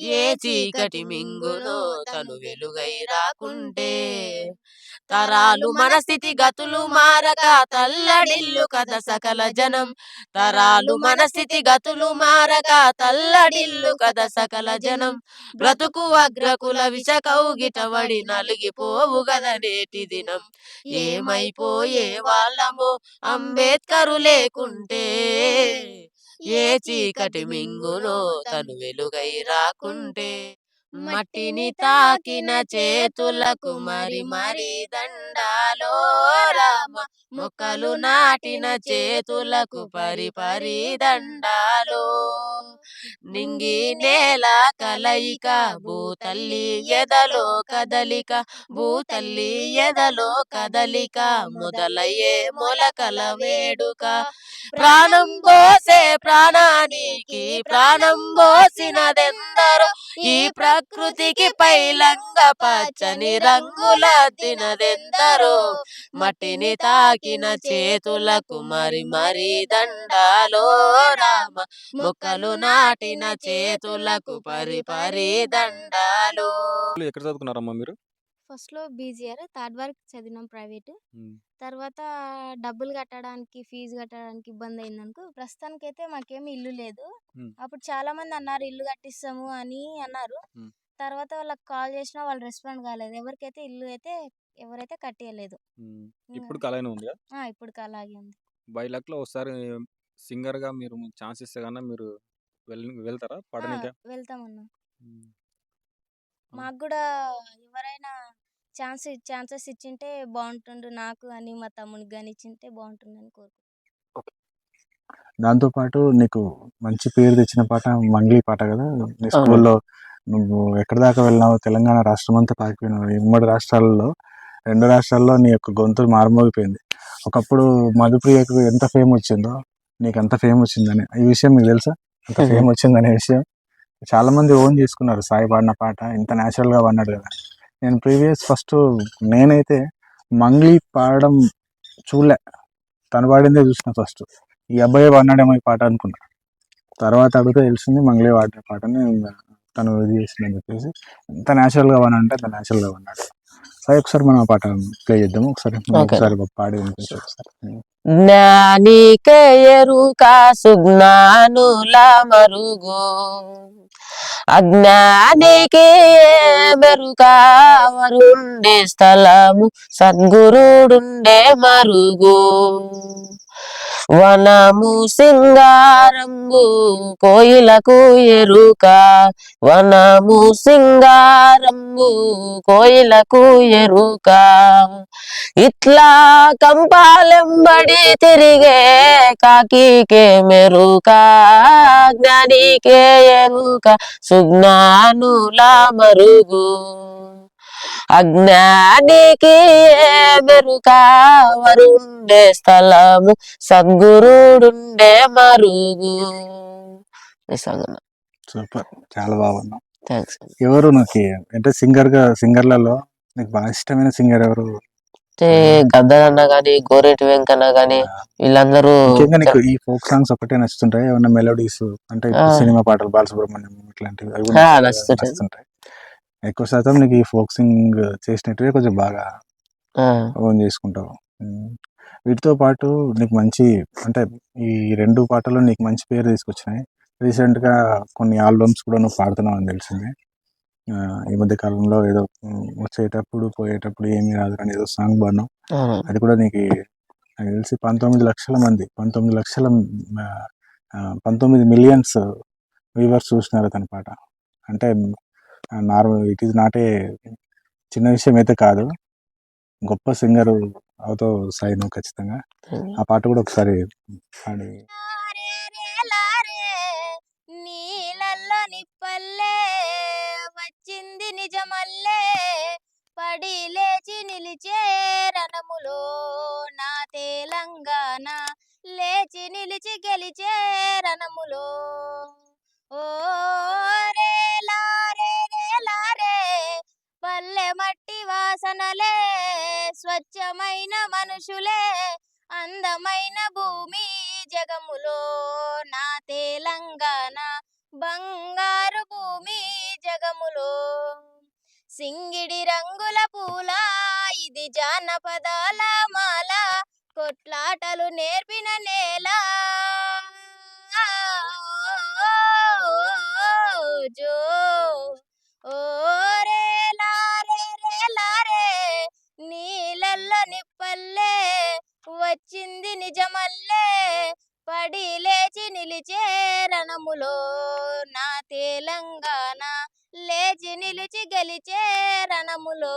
ఏ చీకటి మింగునో తను వెలుగై రాకుంటే? తరాలు మన స్థితి గతులు మారక తల్లడిల్లు కథ సకల జనం. తరాలు మన స్థితి గతులు మారక తల్లడిల్లు కథ సకల జనం. బ్రతుకు అగ్రకుల విష కౌగిటబడి నలిగిపోవు గద నేటి దినం. ఏమైపోయే వాళ్ళము అంబేద్కరు లేకుంటే ఏ చీకటి మింగునో తను వెలుగై రాకుంటే? మట్టిని తాకిన చేతులకు మరి మరి దండాలో రామ మొక్కలు నాటిన చేతులకు పరి పరి దండాలో. నింగి నేల కలయిక భూతల్లి ఎదలో కదలిక భూతల్లి ఎదలో కదలిక మొదలయ్యే మొలకల వేడుక ప్రాణం పోసే ప్రాణానికి ప్రాణం పోసినదెందరో ఈ ప్రకృతికి పైలంగ పచ్చని రంగుల తినదెందరో. మట్టిని తాకిన చేతులకు మరి మరి దండాలో రామ. మొక్కలు నాటిన చేతులకు పరి పరి దండాలో. ఎక్కడ చదువుకున్నారమ్మా మీరు? ఫస్ట్‌లో బీజీఆర్ థర్డ్ వరకు చదివినాం ప్రైవేటు. తర్వాత డబ్బులు కట్టడానికి, ఫీజు కట్టడానికి ఇబ్బందయిందనుకో ప్రస్తుతానికైతే మాకేమి ఇల్లు లేదు. అప్పుడు చాలామంది అన్నారు ఇల్లు కట్టిస్తాము అని అన్నారు. తర్వాత వాళ్ళకి కాల్ చేసినా వాళ్ళు రెస్పాండ్ కాలేదు. ఎవరికైతే ఇల్లు అయితే ఎవరైతే కట్టియలేదు. ఆ! ఇప్పటికి అలాగే ఉంది. బై లక్‌లో ఒకసారి సింగర్‌గా మీరు ఛాన్స్ ఇస్తే గన మీరు వెళ్ వెళ్తారా! పాడనీకి? వెళ్తామన్నా. మాకు గూడా ఎవరైనా ఛాన్స్ ఛాన్సెస్ ఇచ్చింటే బావుంటుండు నాకు గాని, మా తమ్మునికి గాని ఇచ్చింటే బావుంటుందని కోరుకుంటున్నా. ఓకే. దాంతో పాటు నీకు మంచి పేరు తెచ్చిన పాట 'మంగ్లీ' పాట గదా! నీ. స్కూల్‌లో నువ్వు ఎక్కడి దాకా వెళ్ళినావో తెలంగాణ రాష్ట్రమంతా పాకిపోయినావు. ఈ ఉమ్మడి రాష్ట్రాలలో 2 రాష్ట్రాల్లో నీ యొక్క గొంతు మారుమోగిపోయింది. ఒకప్పుడు మధుప్రియకు ఎంత ఫేమ్ వచ్చిందో నీకు అంత ఫేమ్ వచ్చిందని. ఈ విషయం మీకు తెలుసా? అంత ఫేమ్ వచ్చిందనే విషయం? చాలామంది ఓన్ చేసుకున్నారు. సాయి పాడిన పాట ఇంత న్యాచురల్‌గా పాడినాడు గదా! నేను ప్రీవియస్ ఫస్టు నేనైతే 'మంగ్లీ' పాడడం చూడలే. తను పాడిందే చూసిన ఫస్ట్. ఈ అబ్బాయే పాడినాడేమో ఈ పాట అనుకున్నా. తర్వాత అడిగితే తెలిసింది 'మంగ్లీ' పాడిన పాటని తను ఇది చేసిందని చెప్పేసి ఎంత న్యాచురల్‌గా పాడినాడంటే అంత న్యాచురల్‌గా పాడినాడు. సాయి ఒకసారి మనం ఆ పాట ప్లే చేద్దాము. ఒకసారి. ఒకసారి పాడి. జ్ఞానికే ఎరుక సుజ్ఞానుల మరుగు అజ్ఞానికి మెరుక వరుండే స్థలము సద్గురుడుండే మరుగు. వనము సింగారంబు కోయిలకు ఎరుక. వనము సింగారంబు కోయిలకు ఎరుక. ఇట్లా కంపాలెంబడి తిరిగే కాకికే మెరుక. జ్ఞానికే ఎరుక. సుజ్ఞానుల మరుగు. అజ్ఞానికి మెరుక వరుండే స్థలము సద్గురుడుండే మరుగు సూపర్. చాలా బాగా పాడినావు. థ్యాంక్స్ ఎవరు నీకు అంటే సింగర్‌గా సింగర్‌లలో నీకు బాగా ఇష్టమైన సింగర్ ఎవరు? అంటే గద్దర్ అన్న గాని గోరేటి వెంకన్న గాని! వీళ్ళందరూ నీకు ఈ ఫోక్ సాంగ్స్ ఒక్కటే నచ్చుతుంటాయా? ఏమన్నా మెలోడీస్ అంటే సినిమా పాటలు 'బాలసుబ్రహ్మణ్యం' ఇట్లాంటివి నచ్చుతుంటాయి. ఎక్కువ శాతం నీకు ఈ ఫోక్ సింగ్ చేసినటివే కొంచెం బాగా ఓన్ చేసుకుంటావు. వీటితో పాటు నీకు మంచి అంటే ఈ 2 పాటలు నీకు మంచి పేరు తీసుకొచ్చినాయి. రీసెంట్‌గా కొన్ని ఆల్బమ్స్ కూడా నువ్వు పాడుతున్నావని తెలిసింది. ఆహ్, ఈ మధ్య కాలంలో ఏదో వచ్చేటప్పుడు పోయేటప్పుడు ఏమీ రాదురా అని ఏదో సాంగ్. అవును. అది కూడా నీకి నాకు తెలిసి 19,00,000 మంది 19,00,000 ఆహ్, ఆహ్, 19 మిలియన్స్ వ్యూవర్స్ చూసినారు అతని పాట. అంటే normal it is not a చిన్న విషయం అయితే కాదు. గొప్ప సింగరు అవుతావు సాయి నువ్వు ఖచ్చితంగా. ఆ పాట కూడా ఒకసారి పాడి నిప్పల్లే వచ్చింది నిజమల్లే పడి లేచి నిలిచే రణములో నా తెలంగాణ లేచి నిలిచి గెలిచే రణములో ఓ వాసనలే స్వచ్ఛమైన మనుషులే అందమైన భూమి జగములో. నా తెలంగాణ బంగారు భూమి జగములో. సింగిడి రంగుల పూల ఇది జానపదాల మాల కొట్లాటలు నేర్పిన నేల. జో వచ్చింది నిజమల్లే. పడి లేచి నిలిచే రణములో నా తెలంగాణ. లేచి నిలిచి గెలిచే రణములో